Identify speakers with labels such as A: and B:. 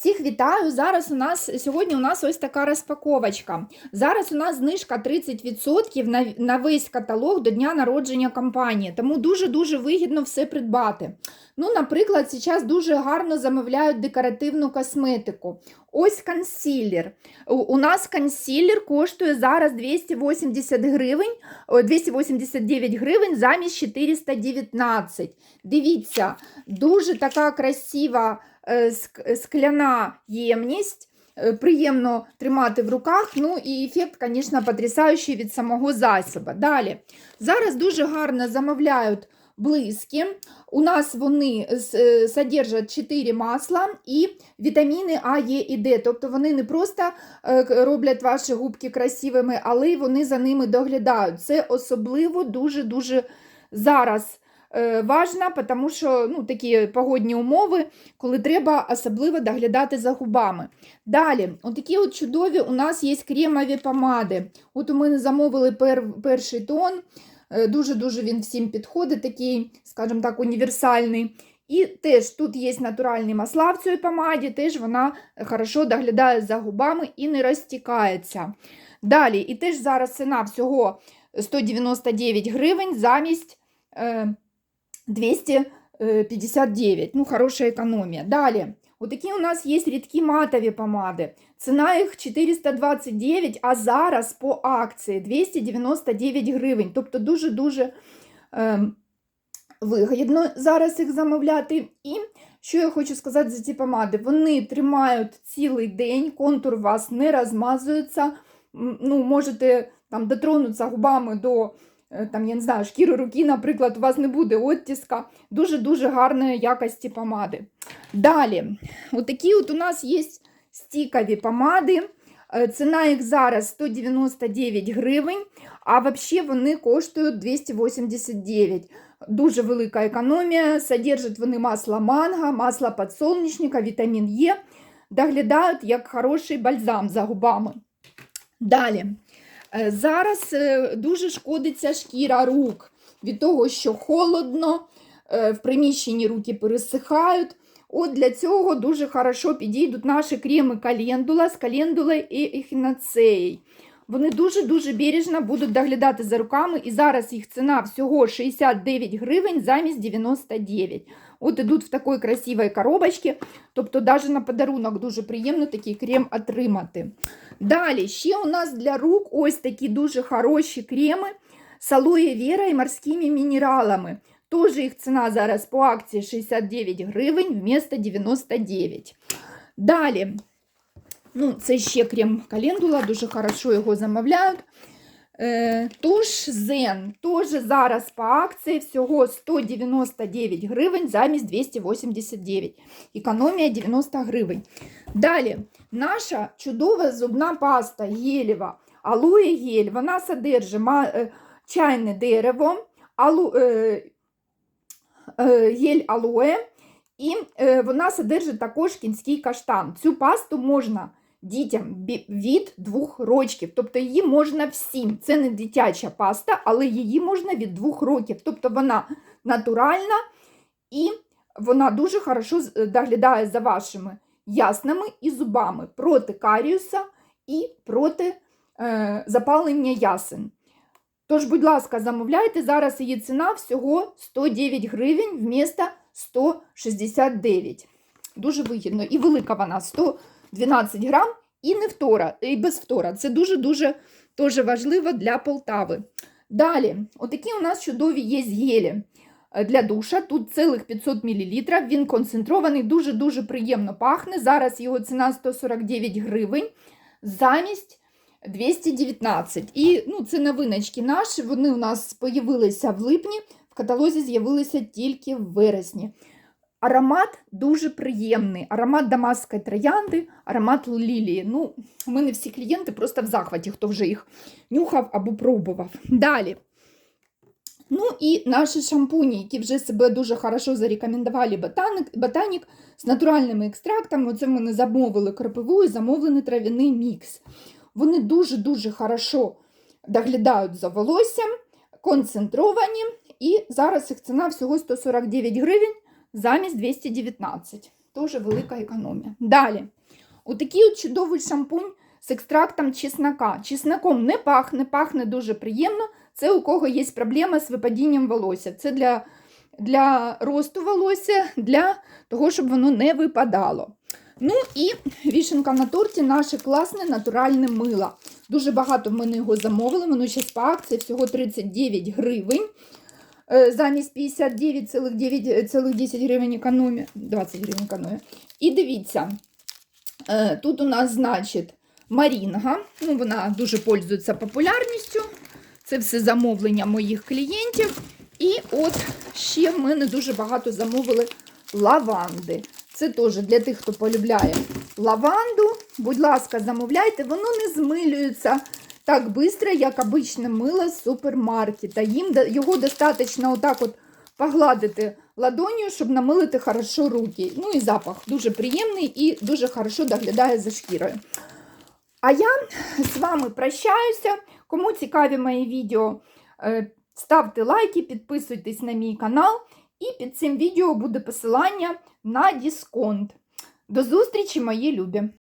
A: Всіх вітаю! Зараз у нас сьогодні у нас ось така розпаковочка. Зараз у нас знижка 30% на, на весь каталог до дня народження компанії, тому дуже-дуже вигідно все придбати. Ну, наприклад, зараз дуже гарно замовляють декоративну косметику. Ось консилер. У, нас консилер коштує зараз 280 гривень, 289 гривень замість 419. Дивіться, дуже така красива е, скляна ємність. е, Приємно тримати в руках. Ну і ефект, звісно, потрясаючий від самого засоба. Далі. Зараз дуже гарно замовляють блиски. У нас вони е, содержать 4 масла і вітаміни А, Е і Д. Тобто вони не просто е, роблять ваші губки красивими, але й вони за ними доглядають. Це особливо дуже-дуже зараз е, важно, тому що ну, такі погодні умови, коли треба особливо доглядати за губами. Далі, отакі от чудові у нас є кремові помади. От мене замовили пер, перший тон. Е, Дуже-дуже він всім підходить, такий, скажімо так, універсальний. І теж тут є натуральні масла в цій помаді, теж вона хорошо доглядає за губами і не розтікається. Далі, і теж зараз ціна всього 199 гривень замість е, 259. Ну, хороша економія. Далі, отакі у нас є рідкі матові помади. Ціна їх 429, а зараз по акції 299 гривень. Тобто дуже-дуже е, вигідно зараз їх замовляти. І що я хочу сказати за ці помади? Вони тримають цілий день, контур у вас не розмазується. Ну, можете там дотронутися губами до е, там, я не знаю, шкіри руки, наприклад, у вас не буде оттіска. Дуже-дуже гарної якості помади. Далі, отакі от у нас є стікові помади. Е, Ціна їх зараз 199 гривень, а взагалі вони коштують 289. Дуже велика економія. Содержать вони масло манго, масло подсолнечника, вітамін Е. Доглядають як хороший бальзам за губами. Далі. Е, Зараз е, дуже шкодиться шкіра рук від того, що холодно, в приміщенні руки пересихають. От для цього дуже хорошо підійдуть наші креми календула з календулою і ехінацеєю. Вони дуже-дуже бережно будуть доглядати за руками, і зараз їх ціна всього 69 гривень замість 99. От ідуть в такій красивій коробочці, тобто навіть на подарунок дуже приємно такий крем отримати. Далі, ще у нас для рук ось такі дуже хороші креми з алоє вера і морськими мінералами. Теж їх ціна зараз по акції 69 гривень вмісто 99. Далі, ну, це ще крем календула, дуже хорошо його замовляють. Е, Туш Зен теж зараз по акції всього 199 гривень замість 289. Економія 90 гривень. Далі, наша чудова зубна паста гелєва алоє гель, вона содержить ма- е, чайне дерево, алу, е, гель алоє, і е, вона содержить також кінський каштан. Цю пасту можна дітям від двох років, тобто її можна всім. Це не дитяча паста, але її можна від двох років. Тобто вона натуральна і вона дуже хорошо доглядає за вашими яснами і зубами проти каріуса і проти е, запалення ясен. Тож, будь ласка, замовляйте. Зараз її ціна всього 109 гривень вмісто 169. Дуже вигідно. І велика вона 112 грам, і не втора, і без втора. Це дуже-дуже теж важливо для Полтави. Далі, отакі у нас чудові є гелі е, для душа. Тут цілих 500 мл. Він концентрований, дуже-дуже приємно пахне. Зараз його ціна 149 гривень замість 219. І ну, це новиночки наші. Вони у нас з'явилися в липні, в каталозі з'явилися тільки в вересні. Аромат дуже приємний. Аромат дамасської троянди, аромат лілії. Ну, у мене всі клієнти просто в захваті, хто вже їх нюхав або пробував. Далі. Ну і наші шампуні, які вже себе дуже хорошо зарекомендували ботаник, ботанік з натуральними екстрактами. Оце ми не замовили кропиву і замовлений трав'яний мікс. Вони дуже-дуже хорошо доглядають за волоссям, концентровані, і зараз їх ціна всього 149 гривень замість 219. Теж велика економія. Далі. Отакий от чудовий шампунь з екстрактом чеснока. Чесноком не пахне, пахне дуже приємно. Це у кого є проблема з випадінням волосся. Це для, для росту волосся, для того, щоб воно не випадало. Ну і вішенка на торті наше класне натуральне мило. Дуже багато в мене його замовили. Воно зараз по акції всього 39 гривень. Е, Замість 59,10 гривень економія. 20 гривень економія. І дивіться, е, тут у нас, значить, Марінга. Ну, вона дуже пользується популярністю. Це все замовлення моїх клієнтів. І от ще в мене дуже багато замовили лаванди. Це теж для тих, хто полюбляє лаванду. Будь ласка, замовляйте, воно не змилюється так швидко, як обичне мило з супермаркета. Їм його достатньо отак от погладити ладонью, щоб намилити хорошо руки. Ну і запах дуже приємний і дуже хорошо доглядає за шкірою. А я з вами прощаюся. Кому цікаві мої відео, е, ставте лайки, підписуйтесь на мій канал. І під цим відео буде посилання на дисконт. До зустрічі, мої любі!